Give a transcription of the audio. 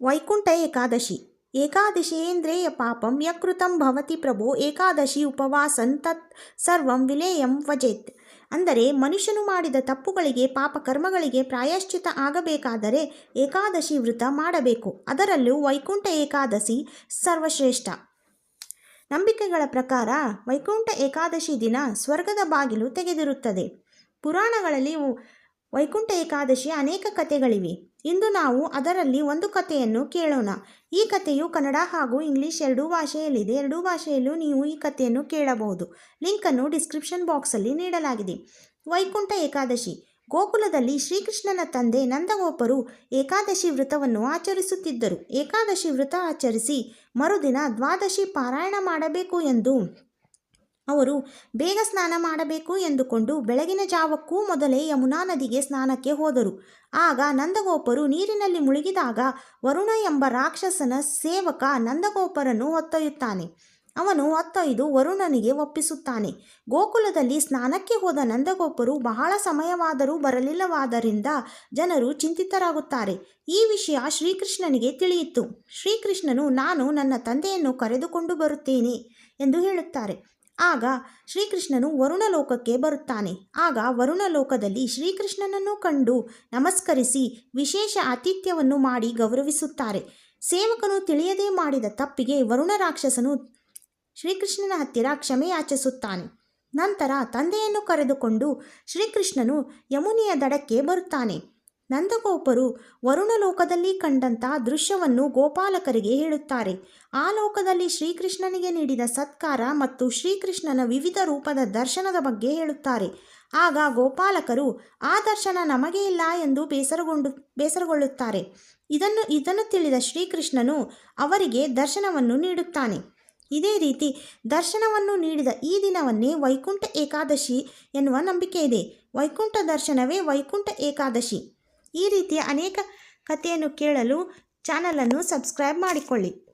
ವೈಕುಂಠ ಏಕಾದಶಿ. ಏಕಾದಶೇಂದ್ರೇಯ ಪಾಪಂ ಯಕೃತಂ ಭವತಿ ಪ್ರಭೋ, ಏಕಾದಶಿ ಉಪವಾಸನ್ ತತ್ ಸರ್ವಂ ವಿಲೇಯಂ ವಜೇತ್ ಅಂದರೆ ಮನುಷ್ಯನು ಮಾಡಿದ ತಪ್ಪುಗಳಿಗೆ, ಪಾಪ ಕರ್ಮಗಳಿಗೆ ಪ್ರಾಯಶ್ಚಿತ ಆಗಬೇಕಾದರೆ ಏಕಾದಶಿ ವೃತ ಮಾಡಬೇಕು. ಅದರಲ್ಲೂ ವೈಕುಂಠ ಏಕಾದಶಿ ಸರ್ವಶ್ರೇಷ್ಠ. ನಂಬಿಕೆಗಳ ಪ್ರಕಾರ ವೈಕುಂಠ ಏಕಾದಶಿ ದಿನ ಸ್ವರ್ಗದ ಬಾಗಿಲು ತೆಗೆದಿರುತ್ತದೆ. ಪುರಾಣಗಳಲ್ಲಿ ವೈಕುಂಠ ಏಕಾದಶಿಯ ಅನೇಕ ಕಥೆಗಳಿವೆ. ಇಂದು ನಾವು ಅದರಲ್ಲಿ ಒಂದು ಕಥೆಯನ್ನು ಕೇಳೋಣ. ಈ ಕಥೆಯು ಕನ್ನಡ ಹಾಗೂ ಇಂಗ್ಲಿಷ್ ಎರಡೂ ಭಾಷೆಯಲ್ಲಿದೆ. ಎರಡೂ ಭಾಷೆಯಲ್ಲೂ ನೀವು ಈ ಕಥೆಯನ್ನು ಕೇಳಬಹುದು. ಲಿಂಕನ್ನು ಡಿಸ್ಕ್ರಿಪ್ಷನ್ ಬಾಕ್ಸಲ್ಲಿ ನೀಡಲಾಗಿದೆ. ವೈಕುಂಠ ಏಕಾದಶಿ. ಗೋಕುಲದಲ್ಲಿ ಶ್ರೀಕೃಷ್ಣನ ತಂದೆ ನಂದಗೋಪರು ಏಕಾದಶಿ ವ್ರತವನ್ನು ಆಚರಿಸುತ್ತಿದ್ದರು. ಏಕಾದಶಿ ವ್ರತ ಆಚರಿಸಿ ಮರುದಿನ ದ್ವಾದಶಿ ಪಾರಾಯಣ ಮಾಡಬೇಕು ಎಂದು ಅವರು, ಬೇಗ ಸ್ನಾನ ಮಾಡಬೇಕು ಎಂದುಕೊಂಡು ಬೆಳಗಿನ ಜಾವಕ್ಕೂ ಮೊದಲೇ ಯಮುನಾ ನದಿಗೆ ಸ್ನಾನಕ್ಕೆ ಹೋದರು. ಆಗ ನಂದಗೋಪರು ನೀರಿನಲ್ಲಿ ಮುಳುಗಿದಾಗ ವರುಣ ಎಂಬ ರಾಕ್ಷಸನ ಸೇವಕ ನಂದಗೋಪರನ್ನು ಹೊತ್ತೊಯ್ಯುತ್ತಾನೆ. ಅವನು ಹೊತ್ತೊಯ್ದು ವರುಣನಿಗೆ ಒಪ್ಪಿಸುತ್ತಾನೆ. ಗೋಕುಲದಲ್ಲಿ ಸ್ನಾನಕ್ಕೆ ಹೋದ ನಂದಗೋಪರು ಬಹಳ ಸಮಯವಾದರೂ ಬರಲಿಲ್ಲವಾದ್ದರಿಂದ ಜನರು ಚಿಂತಿತರಾಗುತ್ತಾರೆ. ಈ ವಿಷಯ ಶ್ರೀಕೃಷ್ಣನಿಗೆ ತಿಳಿಯಿತು. ಶ್ರೀಕೃಷ್ಣನು, ನಾನು ನನ್ನ ತಂದೆಯನ್ನು ಕರೆದುಕೊಂಡು ಬರುತ್ತೇನೆ ಎಂದು ಹೇಳುತ್ತಾರೆ. ಆಗ ಶ್ರೀಕೃಷ್ಣನು ವರುಣಲೋಕಕ್ಕೆ ಬರುತ್ತಾನೆ. ಆಗ ವರುಣಲೋಕದಲ್ಲಿ ಶ್ರೀಕೃಷ್ಣನನ್ನು ಕಂಡು ನಮಸ್ಕರಿಸಿ ವಿಶೇಷ ಆತಿಥ್ಯವನ್ನು ಮಾಡಿ ಗೌರವಿಸುತ್ತಾರೆ. ಸೇವಕನು ತಿಳಿಯದೇ ಮಾಡಿದ ತಪ್ಪಿಗೆ ವರುಣ ರಾಕ್ಷಸನು ಶ್ರೀಕೃಷ್ಣನ ಹತ್ತಿರ ಕ್ಷಮೆಯಾಚಿಸುತ್ತಾನೆ ನಂತರ ತಂದೆಯನ್ನು ಕರೆದುಕೊಂಡು ಶ್ರೀಕೃಷ್ಣನು ಯಮುನಿಯ ದಡಕ್ಕೆ ಬರುತ್ತಾನೆ. ನಂದಗೋಪರು ವರುಣ ಲೋಕದಲ್ಲಿ ಕಂಡಂತಹ ದೃಶ್ಯವನ್ನು ಗೋಪಾಲಕರಿಗೆ ಹೇಳುತ್ತಾರೆ. ಆ ಲೋಕದಲ್ಲಿ ಶ್ರೀಕೃಷ್ಣನಿಗೆ ನೀಡಿದ ಸತ್ಕಾರ ಮತ್ತು ಶ್ರೀಕೃಷ್ಣನ ವಿವಿಧ ರೂಪದ ದರ್ಶನದ ಬಗ್ಗೆ ಹೇಳುತ್ತಾರೆ. ಆಗ ಗೋಪಾಲಕರು, ಆ ದರ್ಶನ ನಮಗೆ ಇಲ್ಲ ಎಂದು ಬೇಸರಗೊಂಡು, ಬೇಸರಗೊಳ್ಳುತ್ತಾರೆ. ಇದನ್ನು ಇದನ್ನು ತಿಳಿದ ಶ್ರೀಕೃಷ್ಣನು ಅವರಿಗೆ ದರ್ಶನವನ್ನು ನೀಡುತ್ತಾನೆ. ಇದೇ ರೀತಿ ದರ್ಶನವನ್ನು ನೀಡಿದ ಈ ದಿನವನ್ನೇ ವೈಕುಂಠ ಏಕಾದಶಿ ಎನ್ನುವ ನಂಬಿಕೆ ಇದೆ. ವೈಕುಂಠ ದರ್ಶನವೇ ವೈಕುಂಠ ಏಕಾದಶಿ. ಈ ರೀತಿಯ ಅನೇಕ ಕಥೆಯನ್ನು ಕೇಳಲು ಚಾನಲನ್ನು ಸಬ್ಸ್ಕ್ರೈಬ್ ಮಾಡಿಕೊಳ್ಳಿ.